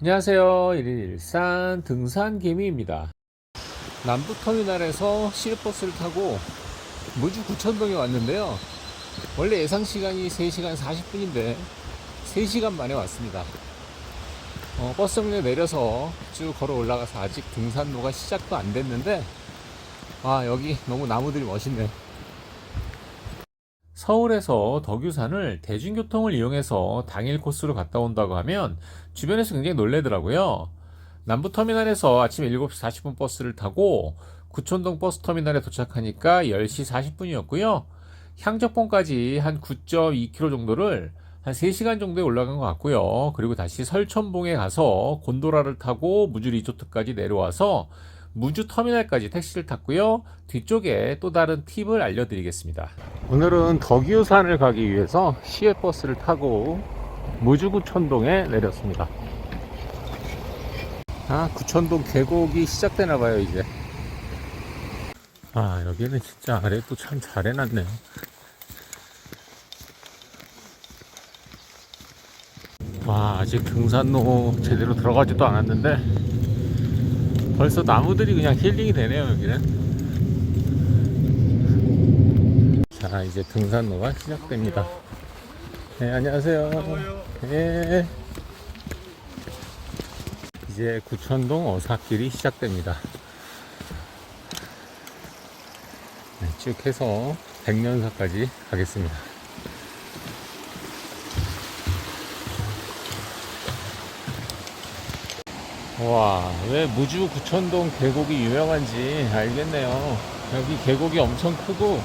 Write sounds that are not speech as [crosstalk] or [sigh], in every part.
안녕하세요. 일일산 등산 개미입니다. 남부터미널에서 시외버스를 타고 무주 구천동에 왔는데요. 원래 예상 시간이 3시간 40분인데 3시간 만에 왔습니다. 어, 버스 정류에 내려서 쭉 걸어 올라가서 아직 등산로가 시작도 안 됐는데 아 여기 너무 나무들이 멋있네. 서울에서 덕유산을 대중교통을 이용해서 당일 코스로 갔다 온다고 하면 주변에서 굉장히 놀래더라고요. 남부터미널에서 아침 7시 40분 버스를 타고 구촌동 버스터미널에 도착하니까 10시 40분이었고요. 향적봉까지 한 9.2km 정도를 한 3시간 정도에 올라간 것 같고요. 그리고 다시 설천봉에 가서 곤도라를 타고 무주 리조트까지 내려와서 무주 터미널까지 택시를 탔고요. 뒤쪽에 또 다른 팁을 알려드리겠습니다. 오늘은 덕유산을 가기 위해서 시외버스를 타고 무주구천동에 내렸습니다. 아, 구천동 계곡이 시작되나 봐요, 이제. 아, 여기는 진짜 아래도 참 잘 해놨네요. 와, 아직 등산로 제대로 들어가지도 않았는데, 벌써 나무들이 그냥 힐링이 되네요, 여기는. 자, 이제 등산로가 시작됩니다. 네, 안녕하세요. 네. 이제 구천동 어사길이 시작됩니다. 네, 쭉 해서 백년사까지 가겠습니다. 와, 왜 무주 구천동 계곡이 유명한지 알겠네요. 여기 계곡이 엄청 크고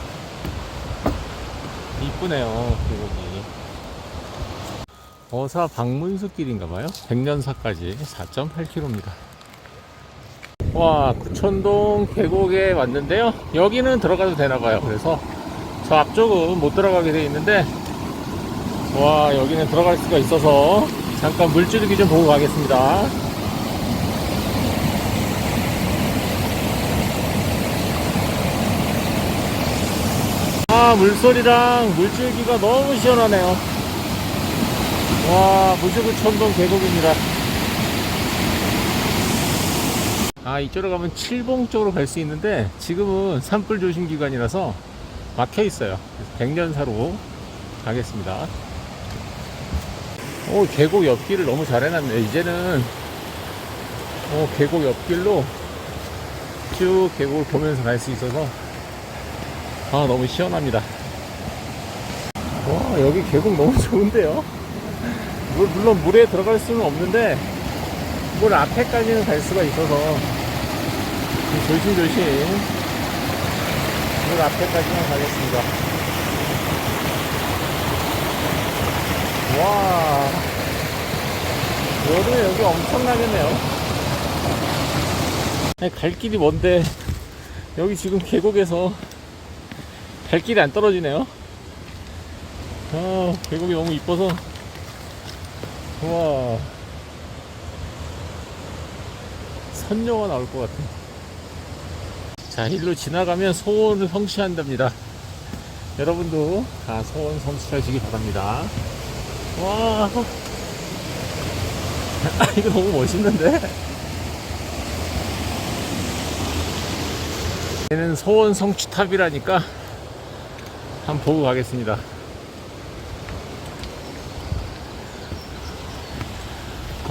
이쁘네요, 계곡이. 어사 방문수길인가봐요. 백년사까지 4.8km입니다. 와, 구천동 계곡에 왔는데요. 여기는 들어가도 되나봐요. 그래서 저 앞쪽은 못 들어가게 돼 있는데, 와, 여기는 들어갈 수가 있어서 잠깐 물줄기 좀 보고 가겠습니다. 아, 물소리랑 물줄기가 너무 시원하네요. 와, 무주구 천동 계곡입니다. 아, 이쪽으로 가면 칠봉 쪽으로 갈 수 있는데, 지금은 산불 조심 기간이라서 막혀 있어요. 백년사로 가겠습니다. 오, 계곡 옆길을 너무 잘 해놨네. 이제는, 어, 계곡 옆길로 쭉 계곡을 보면서 갈 수 있어서, 아, 너무 시원합니다. 와, 여기 계곡 너무 좋은데요? 물- 물론 물에 들어갈 수는 없는데 물 앞에까지는 갈 수가 있어서 조심조심 물 앞에까지만 가겠습니다. 와 여름에 여기 엄청나겠네요. 아니, 갈 길이 뭔데 여기 지금 계곡에서 갈 길이 안 떨어지네요. 아 계곡이 너무 이뻐서. 우와. 선녀가 나올 것 같아. 자 일로 지나가면 소원을 성취한답니다. 여러분도 다 소원 성취하시기 바랍니다. 와. [laughs] 이거 너무 멋있는데? 얘는 소원 성취탑이라니까 한번 보고 가겠습니다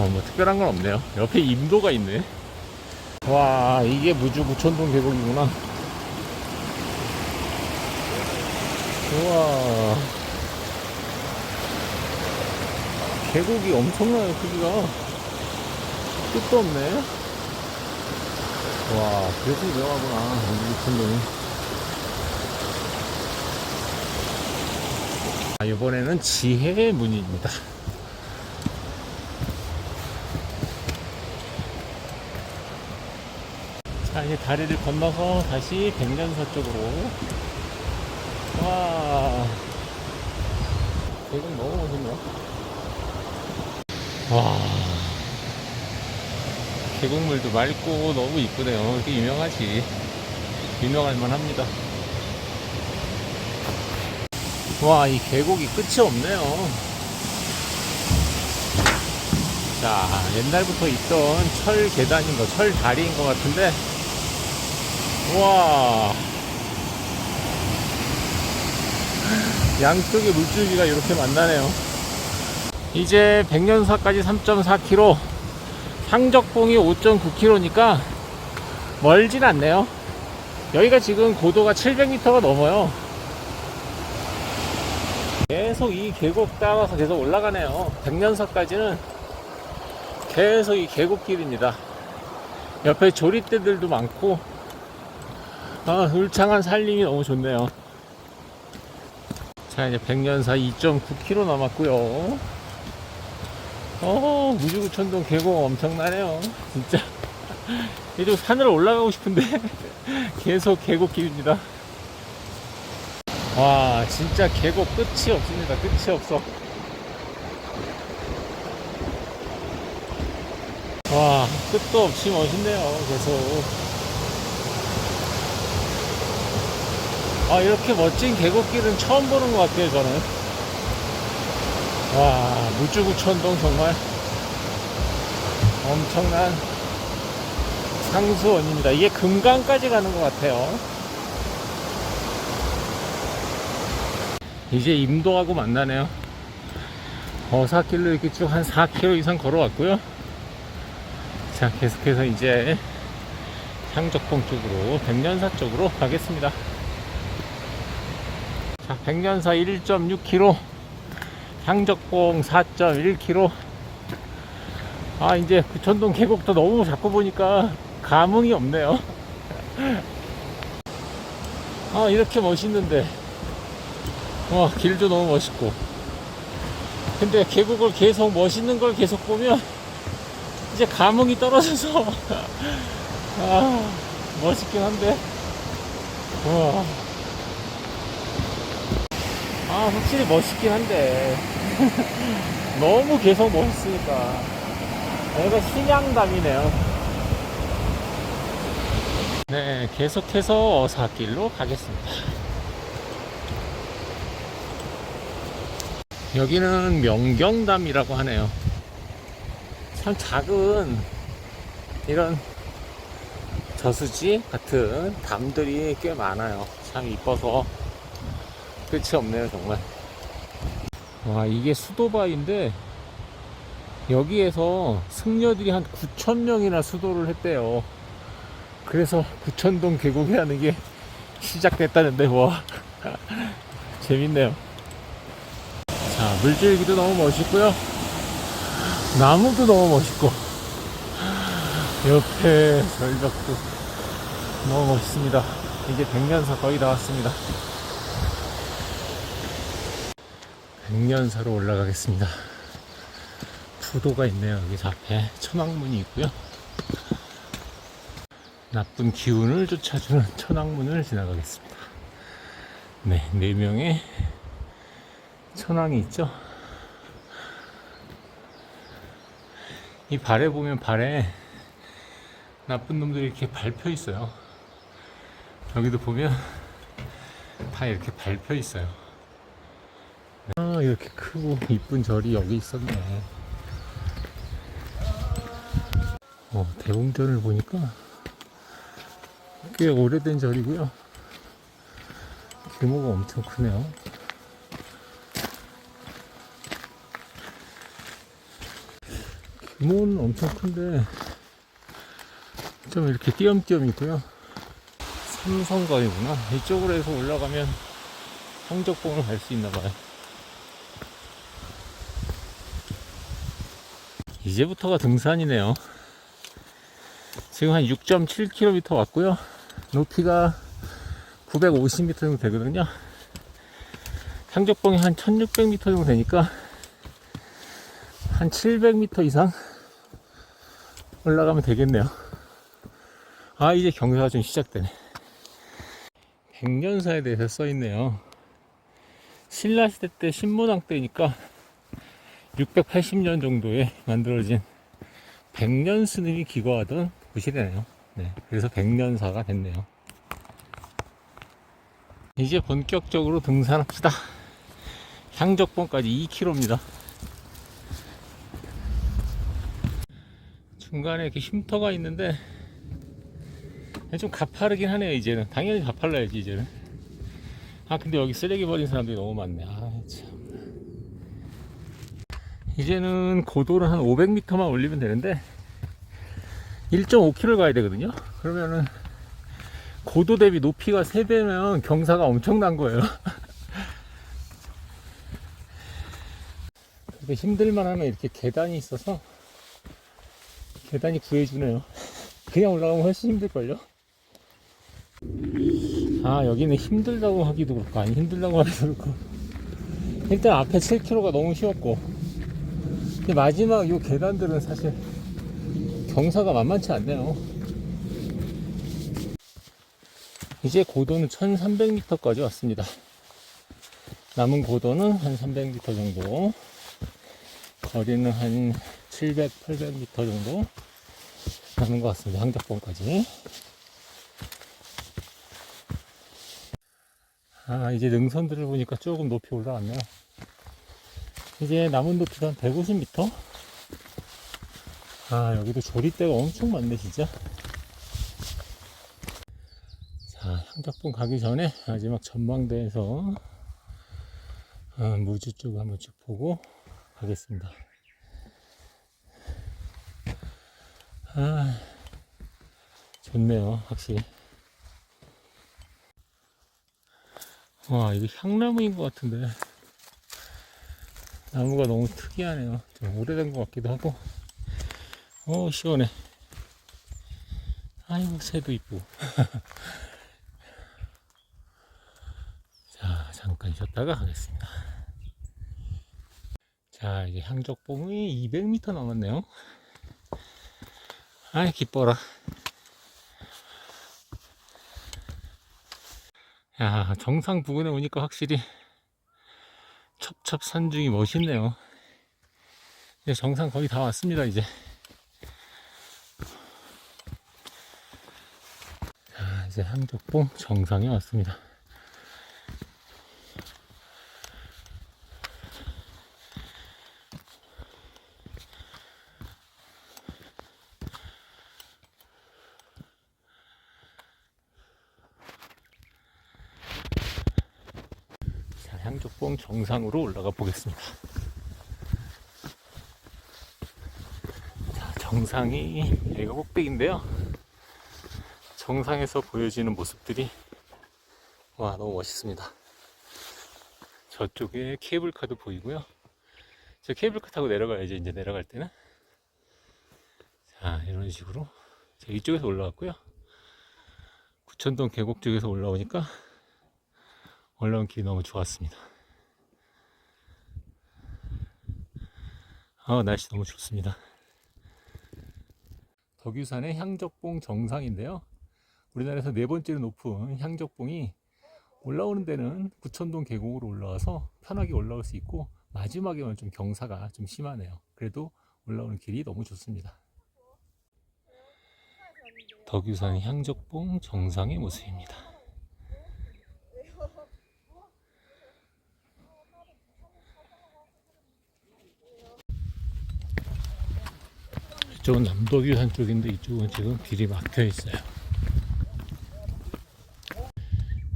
어, 뭐 특별한 건 없네요. 옆에 임도가 있네. 와, 이게 무주 구천동 계곡이구나. 우와. 계곡이 엄청나요, 크기가. 끝도 없네. 와, 그래서 유명하구나, 무주 구천동이. 아, 이번에는 지혜의 문입니다. 자, 이제 다리를 건너서 다시 백년사 쪽으로. 와. 계곡 너무 멋있네요. 와. 계곡물도 맑고 너무 이쁘네요. 이게 유명하지. 유명할 만합니다. 와, 이 계곡이 끝이 없네요. 자, 옛날부터 있던 철 계단인 거, 철 다리인 것 같은데, 우와. 양쪽에 물줄기가 이렇게 만나네요. 이제 백년사까지 3.4km, 상적봉이 5.9km니까 멀진 않네요. 여기가 지금 고도가 700m가 넘어요. 계속 이 계곡 따라서 계속 올라가네요. 백년사까지는 계속 이 계곡길입니다. 옆에 조립대들도 많고, 아, 울창한 산림이 너무 좋네요. 자, 이제 백년사 2.9km 남았고요. 어, 무주구천동 계곡 엄청나네요. 진짜. [laughs] 이쪽 산을 올라가고 싶은데 [laughs] 계속 계곡길입니다. 와, 진짜 계곡 끝이 없습니다. 끝이 없어. 와, 끝도 없이 멋있네요. 계속. 아, 이렇게 멋진 계곡길은 처음 보는 것 같아요, 저는. 와, 무주구천동 정말 엄청난 상수원입니다. 이게 금강까지 가는 것 같아요. 이제 임도하고 만나네요. 어사길로 이렇게 쭉 한 4km 이상 걸어왔고요. 자, 계속해서 이제 향적봉 쪽으로, 백년사 쪽으로 가겠습니다. 자, 백년사 1.6km, 향적봉 4.1km. 아, 이제 구천동 계곡도 너무 자꾸 보니까 감흥이 없네요. [laughs] 아, 이렇게 멋있는데. 와, 길도 너무 멋있고. 근데 계곡을 계속 멋있는 걸 계속 보면 [laughs] 이제 감흥이 떨어져서 [laughs] 아, 멋있긴 한데. 와. 아, 확실히 멋있긴 한데. [laughs] 너무 계속 멋있으니까. 여기가 신양담이네요. 네, 계속해서 어사길로 가겠습니다. 여기는 명경담이라고 하네요. 참 작은 이런 저수지 같은 담들이 꽤 많아요. 참 이뻐서 끝이 없네요, 정말. 와, 이게 수도바인데 여기에서 승려들이 한 9천 명이나 수도를 했대요. 그래서 구천동 계곡에 하는 게 시작됐다는데 와 [laughs] 재밌네요. 자 물줄기도 너무 멋있고요. 나무도 너무 멋있고 옆에 절벽도 너무 멋있습니다. 이제 백년사 거의 다 왔습니다. 백년사로 올라가겠습니다. 부도가 있네요. 여기 앞에 천왕문이 있고요. 나쁜 기운을 쫓아주는 천왕문을 지나가겠습니다. 네, 네 명의 천왕이 있죠. 이 발에 보면 발에 나쁜 놈들이 이렇게 밟혀 있어요. 여기도 보면 다 이렇게 밟혀 있어요. 아, 이렇게 크고 이쁜 절이 여기 있었네. 어, 대웅전을 보니까 꽤 오래된 절이고요. 규모가 엄청 크네요. 규모는 엄청 큰데 좀 이렇게 띄엄띄엄 있고요. 삼성거이구나. 이쪽으로 해서 올라가면 성적봉을 갈 수 있나 봐요. 이제부터가 등산이네요. 지금 한 6.7km 왔고요. 높이가 950m 정도 되거든요. 향적봉이 한 1600m 정도 되니까 한 700m 이상 올라가면 되겠네요. 아, 이제 경사가 좀 시작되네. 백년사에 대해서 써 있네요. 신라시대 때 신무당 때니까 680년 정도에 만들어진 백년 스님이 기거하던 곳이래요. 네, 그래서 백년사가 됐네요. 이제 본격적으로 등산합시다. 향적봉까지 2km입니다. 중간에 이렇게 쉼터가 있는데 좀 가파르긴 하네요 이제는. 당연히 가팔라야지 이제는. 아 근데 여기 쓰레기 버린 사람들이 너무 많네. 아참. 이제는 고도를 한 500m만 올리면 되는데 1.5km 가야 되거든요. 그러면은 고도 대비 높이가 3배면 경사가 엄청난 거예요. [laughs] 힘들만 하면 이렇게 계단이 있어서 계단이 구해주네요. 그냥 올라가면 훨씬 힘들걸요? 아 여기는 힘들다고 하기도 그렇고 아니 힘들다고 하기도 그렇고. 일단 앞에 7km가 너무 쉬웠고. 마지막 요 계단들은 사실 경사가 만만치 않네요. 이제 고도는 1300m까지 왔습니다. 남은 고도는 한 300m 정도 거리는 한 700, 800m 정도 남은 것 같습니다 항덕봉까지 아, 이제 능선들을 보니까 조금 높이 올라왔네요. 이제 남은 높이가 한 150m? 아, 여기도 조리대가 엄청 많네, 진짜. 자, 향작봉 가기 전에 마지막 전망대에서 어, 무주 쪽 한번 쭉 보고 가겠습니다. 아, 좋네요, 확실히. 와, 이거 향나무인 것 같은데. 나무가 너무 특이하네요. 좀 오래된 것 같기도 하고. 어, 시원해. 아이고, 새도 이쁘고. [laughs] 자, 잠깐 쉬었다가 가겠습니다. 자, 이제 향적봉이 200m 남았네요. 아이, 기뻐라. 야, 정상 부근에 오니까 확실히 첩첩산중이 멋있네요. 이제 정상 거의 다 왔습니다, 이제. 자, 이제 항족봉 정상에 왔습니다. 자, 향족봉 정상으로 올라가 보겠습니다. 자, 정상이 여기가 꼭대기인데요. 정상에서 보여지는 모습들이 와 너무 멋있습니다. 저쪽에 케이블카도 보이고요. 저 케이블카 타고 내려가야죠. 이제 내려갈 때는 자 이런 식으로 자, 이쪽에서 올라왔고요. 구천동 계곡 쪽에서 올라오니까 올라온 길이 너무 좋았습니다. 아, 날씨 너무 좋습니다. 덕유산의 향적봉 정상인데요. 우리나라에서 네 번째로 높은 향적봉이 올라오는 데는 구천동 계곡으로 올라와서 편하게 올라올 수 있고 마지막에는 좀 경사가 좀 심하네요. 그래도 올라오는 길이 너무 좋습니다. 덕유산 향적봉 정상의 모습입니다. 이쪽은 남도뷰산 쪽인데 이쪽은 지금 길이 막혀 있어요.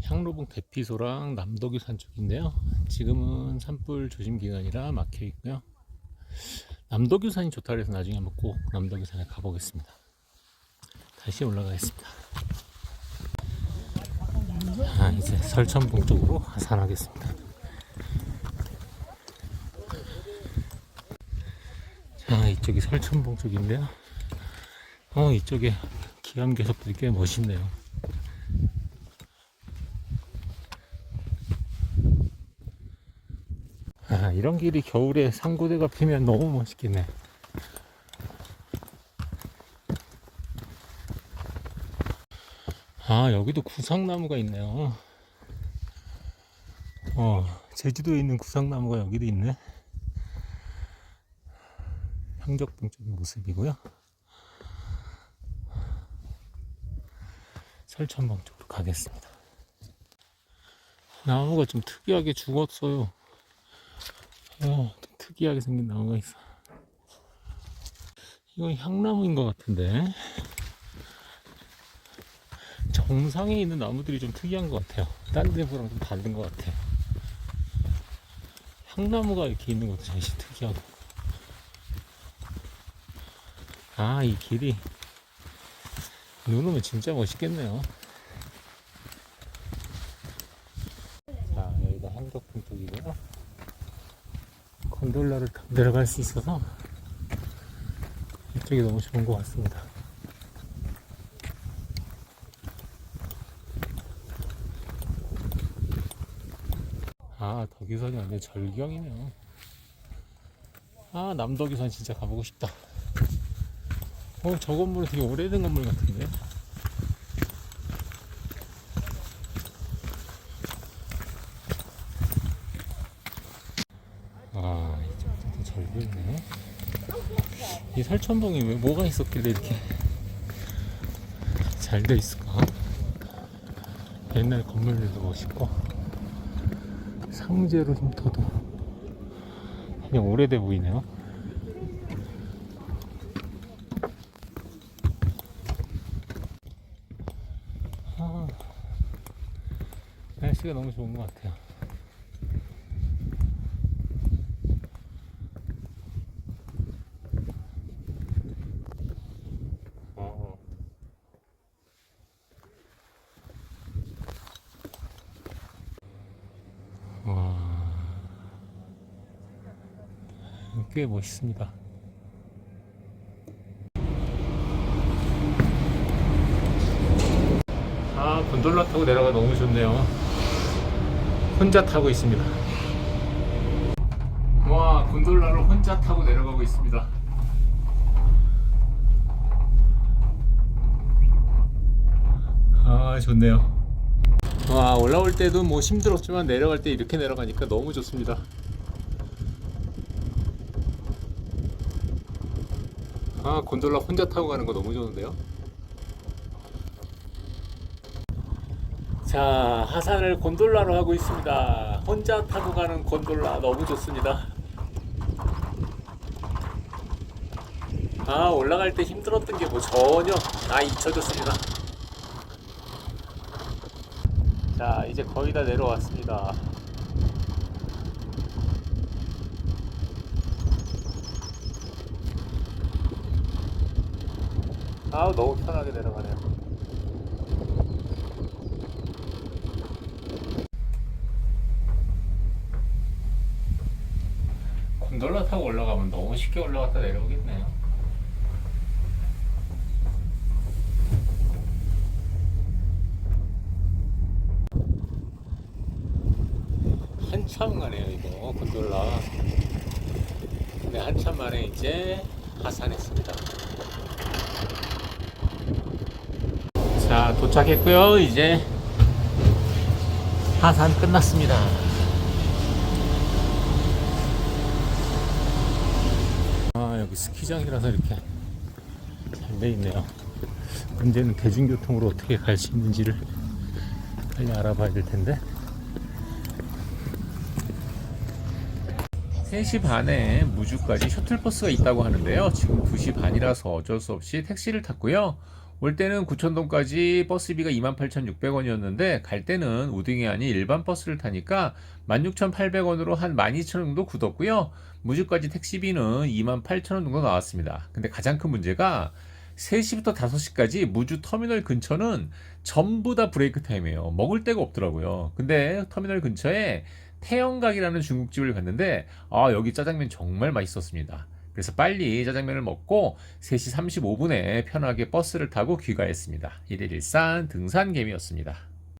향로봉 대피소랑 남도뷰산 쪽인데요. 지금은 산불 조심 기간이라 막혀 있고요. 남도뷰산이 좋다 그래서 나중에 한번 꼭 남도뷰산에 가보겠습니다. 다시 올라가겠습니다. 아, 이제 설천봉 쪽으로 하산하겠습니다. 자, 이쪽이 설천봉 쪽인데요. 어, 이쪽에 기암괴석들이 꽤 멋있네요. 아, 이런 길이 겨울에 상고대가 피면 너무 멋있겠네. 아, 여기도 구상나무가 있네요. 어, 제주도에 있는 구상나무가 여기도 있네. 쪽의 모습이고요. 설천봉 쪽으로 가겠습니다. 나무가 좀 특이하게 죽었어요. 어, 좀 특이하게 생긴 나무가 있어. 이건 향나무인 것 같은데. 정상에 있는 나무들이 좀 특이한 것 같아요. 딴 데보랑 좀 다른 것 같아요. 향나무가 이렇게 있는 것도 잠시 특이하고. 아, 이 길이 눈 오면 진짜 멋있겠네요. 자, 여기가 한덕풍 쪽이고요. 곤돌라를 타고 내려갈 수 있어서 이쪽이 너무 좋은 것 같습니다. 아, 덕유산이 완전 절경이네요. 아, 남덕유산 진짜 가보고 싶다. 어, 저 건물은 되게 오래된 건물 같은데. 아, 이쪽도 절벽이네. 이 살천동이 왜 뭐가 있었길래 이렇게 잘 돼 있을까? 옛날 건물들도 멋있고 상제로 쉼터도 그냥 오래돼 보이네요. 아, 날씨가 너무 좋은 것 같아요. 꽤 멋있습니다. 아, 곤돌라 타고 내려가 너무 좋네요. 혼자 타고 있습니다. 와, 곤돌라를 혼자 타고 내려가고 있습니다. 아, 좋네요. 와, 올라올 때도 뭐 힘들었지만 내려갈 때 이렇게 내려가니까 너무 좋습니다. 아, 곤돌라 혼자 타고 가는 거 너무 좋은데요? 자, 하산을 곤돌라로 하고 있습니다. 혼자 타고 가는 곤돌라 너무 좋습니다. 아, 올라갈 때 힘들었던 게 뭐 전혀 다 잊혀졌습니다. 자, 이제 거의 다 내려왔습니다. 아, 너무 편하게 내려가네요. 곤돌라 타고 올라가면 너무 쉽게 올라갔다 내려오겠네요. 한참 가네요 이거 곤돌라. 근데 한참 만에 이제 하산했습니다. 자 도착했고요. 이제 하산 끝났습니다. 스키장이라서 이렇게 잘 돼 있네요. 문제는 대중교통으로 어떻게 갈 수 있는지를 빨리 알아봐야 될 텐데. 3시 반에 무주까지 셔틀버스가 있다고 하는데요. 지금 2시 반이라서 어쩔 수 없이 택시를 탔고요. 올 때는 구천동까지 버스비가 28,600원이었는데 갈 때는 우등이 아닌 일반 버스를 타니까 16,800원으로 한 12,000원 정도 굳었고요. 무주까지 택시비는 28,000원 정도 나왔습니다. 근데 가장 큰 문제가 3시부터 5시까지 무주 터미널 근처는 전부 다 브레이크 타임이에요. 먹을 데가 없더라고요. 근데 터미널 근처에 태영각이라는 중국집을 갔는데 아 여기 짜장면 정말 맛있었습니다. 그래서 빨리 짜장면을 먹고 3시 35분에 편하게 버스를 타고 귀가했습니다. 1일 일산 등산개미였습니다.